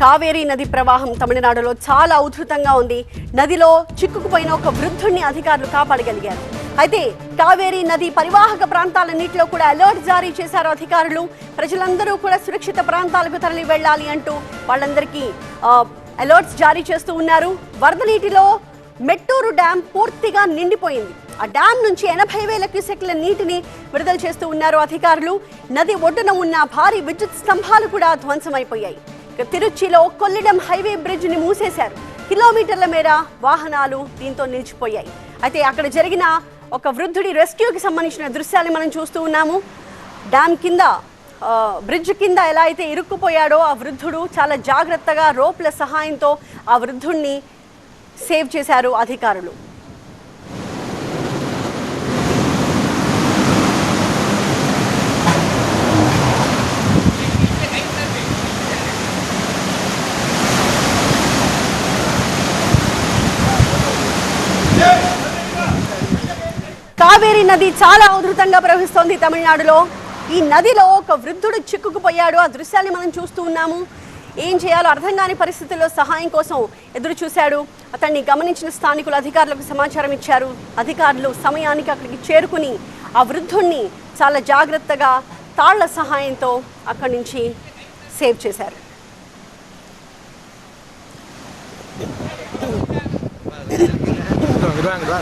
కావేరీ నది ప్రవాహం తమిళనాడులో చాలా ఉధృతంగా ఉంది. నదిలో చిక్కుకుపోయిన ఒక వృద్ధుణ్ణి అధికారులు కాపాడగలిగారు. అయితే కావేరీ నది పరివాహక ప్రాంతాలన్నింటిలో కూడా అలర్ట్ జారీ చేశారు అధికారులు. ప్రజలందరూ కూడా సురక్షిత ప్రాంతాలకు తరలి వెళ్ళాలి అంటూ వాళ్ళందరికీ అలర్ట్స్ జారీ చేస్తూ ఉన్నారు. వరద నీటిలో మెట్టూరు డ్యాం పూర్తిగా నిండిపోయింది. ఆ డ్యాం నుంచి ఎనభై వేల క్యూసెక్ల నీటిని విడుదల చేస్తూ ఉన్నారు అధికారులు. నది ఒడ్డున ఉన్న భారీ విద్యుత్ స్తంభాలు కూడా ధ్వంసమైపోయాయి. తిరుచిలో కొల్లిడం హైవే బ్రిడ్జ్ని మూసేశారు. కిలోమీటర్ల మేర వాహనాలు దీంతో నిలిచిపోయాయి. అయితే అక్కడ జరిగిన ఒక వృద్ధుడి రెస్క్యూకి సంబంధించిన దృశ్యాలు మనం చూస్తూ ఉన్నాము. డ్యామ్ కింద బ్రిడ్జ్ కింద ఎలా అయితే ఇరుక్కుపోయాడో ఆ వృద్ధుడు చాలా జాగ్రత్తగా రోప్ల సహాయంతో ఆ వృద్ధుణ్ణి సేవ్ చేశారు అధికారులు. కావేరీ నది చాలా ఉధృతంగా ప్రవహిస్తోంది తమిళనాడులో ఈ నదిలో ఒక వృద్ధుడు చిక్కుకుపోయాడు ఆ దృశ్యాన్ని మనం చూస్తూ ఉన్నాము ఏం చేయాలో అర్థం కాని పరిస్థితుల్లో సహాయం కోసం ఎదురు చూశాడు అతన్ని గమనించిన స్థానికులు అధికారులకు సమాచారం ఇచ్చారు అధికారులు సమయానికి అక్కడికి చేరుకుని ఆ వృద్ధుణ్ణి చాలా జాగ్రత్తగా తాళ్ళ సహాయంతో అక్కడి నుంచి సేవ్ చేశారు இதாங்கடா